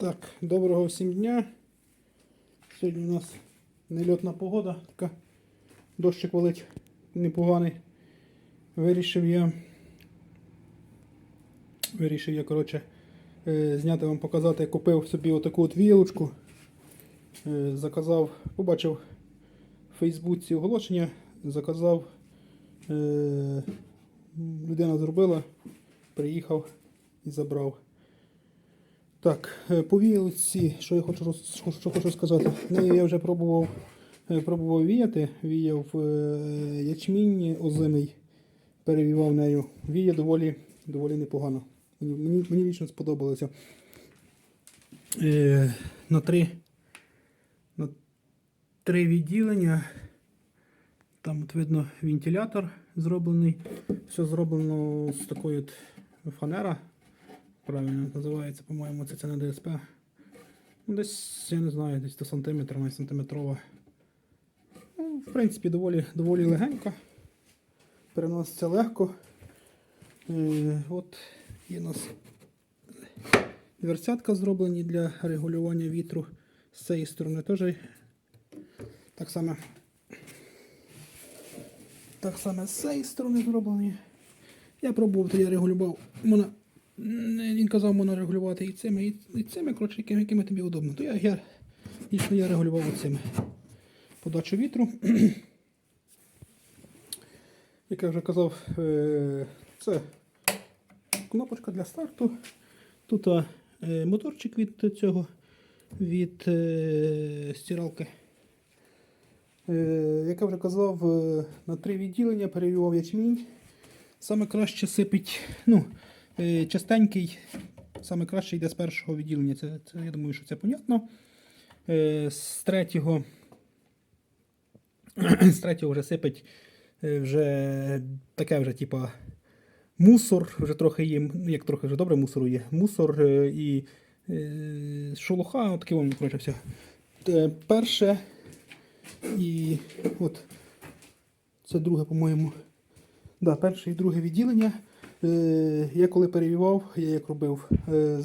Так, доброго всім дня. Сьогодні у нас нельотна погода, така дощик валить непоганий. Вирішив я. Вирішив я, коротше, е, зняти вам показати, купив собі отаку от віялочку. Е, Заказав, побачив в Фейсбуці оголошення, заказав. е, Людина зробила, приїхав і забрав. Так, е, по віялці, що я хочу, що, хочу сказати. Нею я вже пробував, е, пробував віяти, віяв е, ячмінь озимий, перевівав нею. Віє доволі, доволі непогано. Мені, мені, лічно сподобалося. Е, на, три, на три відділення. Там от видно вентилятор зроблений. Все зроблено з такої от фанера правильно називається, по-моєму, це, на ДСП. Ну, десь, я не знаю, десь до сантиметра, навіть сантиметрова. Ну, в принципі, доволі, доволі легенько. Переноситься легко. Е, от є у нас дверцятка зроблені для регулювання вітру. З цієї сторони теж так само. Так само з цієї сторони зроблені. Я пробував, то я регулював. Можна, м, він казав, можна регулювати і цими, і, цими, коротше, якими, якими тобі удобно. То я, я, лічно я регулював цими. Подачу вітру. Як я вже казав, е, це кнопочка для старту. Тут е, моторчик від цього, від е, стиралки. Як я вже казав, на три відділення перевівав ячмінь. Саме краще сипить, ну, частенький, саме краще йде з першого відділення. Це, це, я думаю, що це понятно. Е, З третього, з третього вже сипить е, вже таке вже, типа, мусор, вже трохи є, як трохи вже добре мусору є. Мусор е, і е, шолуха, от таке воно, коротше, все. Е, Перше і от це друге, по-моєму. Да, перше і друге відділення. Е, я коли перевівав, я як робив, е,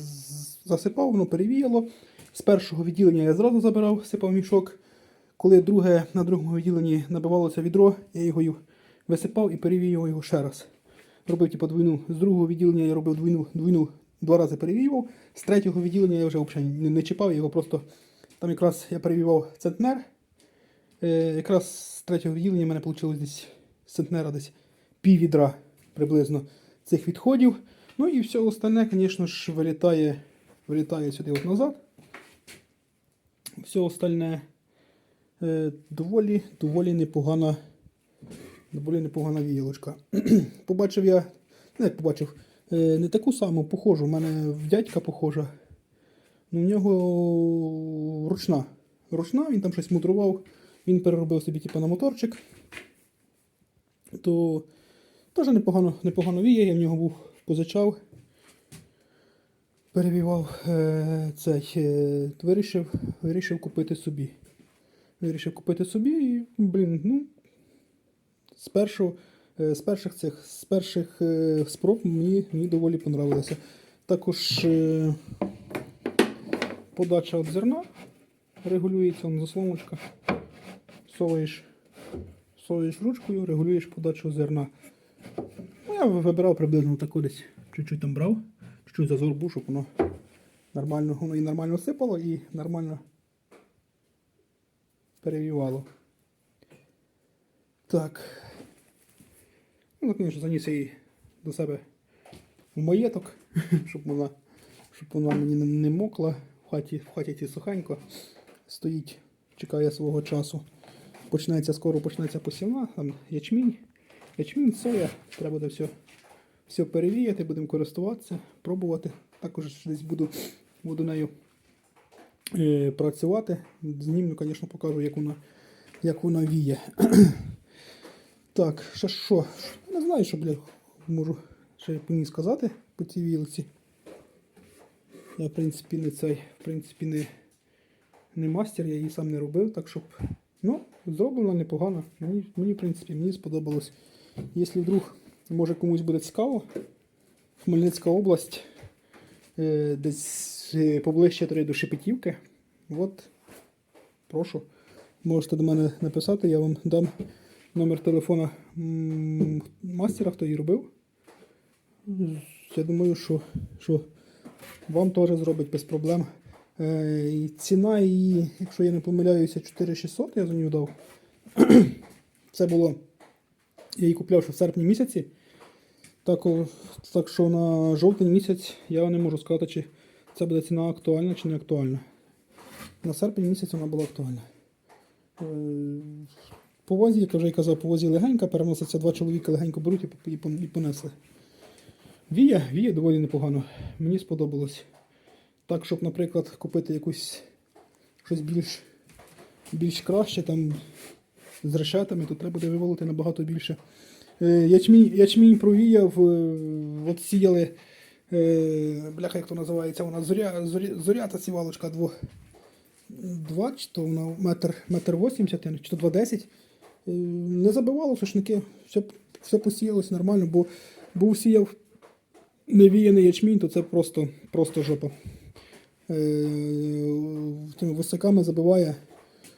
засипав, воно перевіяло. З першого відділення я зразу забирав, сипав мішок. Коли друге, на другому відділенні набивалося відро, я його висипав і перевіював його ще раз. Робив типу, двойну. З другого відділення я робив двойну, двойну два рази перевіював. З третього відділення я вже взагалі не, не чіпав, я його просто там якраз я перевівав центнер. Е, якраз з третього відділення в мене вийшло десь центнера десь пів відра приблизно цих відходів. Ну і все остальне, звісно ж, вилітає, вилітає сюди от назад. Все остальне е, доволі, доволі непогана, доволі непогана віялочка. побачив я, ну як побачив, е, не таку саму похожу, у мене в дядька похожа. Ну, в нього ручна. Ручна, він там щось мудрував, він переробив собі типу, на моторчик. То теж непогано, непогано віє, я в нього був позичав. Перевівав е, цей, е, вирішив, вирішив купити собі. Вирішив купити собі і, блін, ну, з, першого, е, з перших цих, з перших е, спроб мені, мені доволі понравилося. Також е, подача від зерна регулюється, он заслоночка. Соваєш, соваєш ручкою, регулюєш подачу зерна. Ну, я вибирав приблизно таку десь. Чуть-чуть там брав, чуть-чуть зазор був, щоб воно нормально, воно і нормально сипало, і нормально перевівало. Так. Ну, звісно, заніс її до себе в маєток, щоб вона, щоб вона мені не, не мокла. В хаті, в хаті ті сухенько стоїть, чекає свого часу. Почнеться, скоро почнеться посівна, там ячмінь. Ячмінь, соя, треба буде все, все перевіяти, будемо користуватися, пробувати. Також десь буду, буду нею е, працювати. Знімлю, звісно, покажу, як вона, як вона віє. так, ще що? Не знаю, що бля, можу ще по ній сказати по цій вілці. Я, в принципі, не цей, в принципі, не, не мастер, я її сам не робив, так щоб. Ну, зроблено непогано. Мені, мені, в принципі, мені сподобалось. Якщо вдруг, може комусь буде цікаво, Хмельницька область, е, десь е, поближче туди до Шепетівки. От, прошу. Можете до мене написати, я вам дам номер телефона мастера, хто її робив. Я думаю, що, що вам теж зробить без проблем. Е, ціна її, якщо я не помиляюся, 4600 я за нього дав. Це було. Я її купляв ще в серпні місяці. Так, так що на жовтень місяць я не можу сказати, чи це буде ціна актуальна чи не актуальна. На серпень місяць вона була актуальна. Е, По возі, як я вже казав, по возі легенька, переноситься два чоловіка легенько беруть і по- і пон- і понесли. Вія, вія доволі непогано. Мені сподобалось. Так, щоб, наприклад, купити якусь щось більш, більш краще, там з решетами, то треба буде виволити набагато більше. Е, ячмінь, ячмінь провіяв, е, от сіяли, е, бляха, як то називається, вона зоря, зоря, зоря та сівалочка дво, два, чи то вона метр, метр 80, чи то 2,10. Е, не забивало сушники, все, все посіялось нормально, бо був сіяв невіяний ячмінь, то це просто, просто жопа. Тими високами забиває.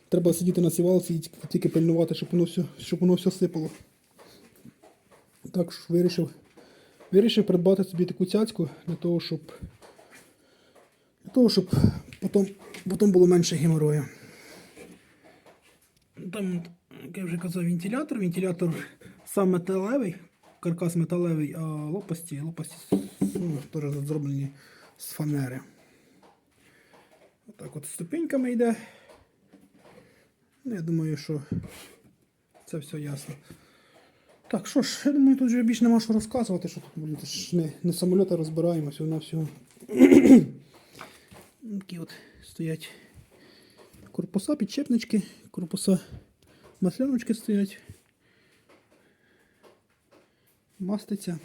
Треба сидіти на сівалці і тільки- пильнувати, щоб воно все, щоб воно все сипало. Так що вирішив, вирішив придбати собі таку цяцьку для того, щоб, для того, щоб потім, потім було менше геморою. Там, як я вже казав, вентилятор. Вентилятор сам металевий, каркас металевий, а лопасті, лопасті ну, теж зроблені з фанери. Отак от ступеньками йде. Ну, я думаю, що це все ясно. Так, що ж, я думаю, тут вже більше нема що розказувати, що тут ж не, не самольоти розбираємо, всього всього. Такі от стоять корпуса, підчепнички, корпуса масляночки стоять. Маститься.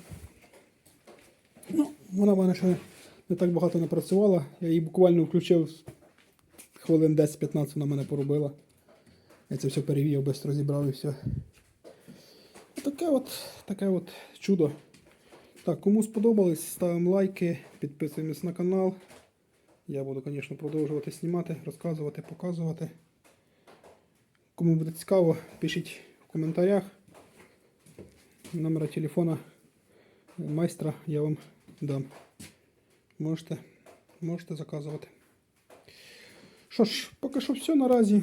Ну, вона в мене ще не так багато не працювала. Я її буквально включив хвилин 10-15 вона мене поробила. Я це все перевів, швидко розібрав і все. Таке от, таке от чудо. Так, кому сподобалось, ставимо лайки, підписуємось на канал. Я буду, звісно, продовжувати знімати, розказувати, показувати. Кому буде цікаво, пишіть в коментарях. Номера телефона майстра я вам дам. Можете, можете заказувати. Що ж, поки що все наразі.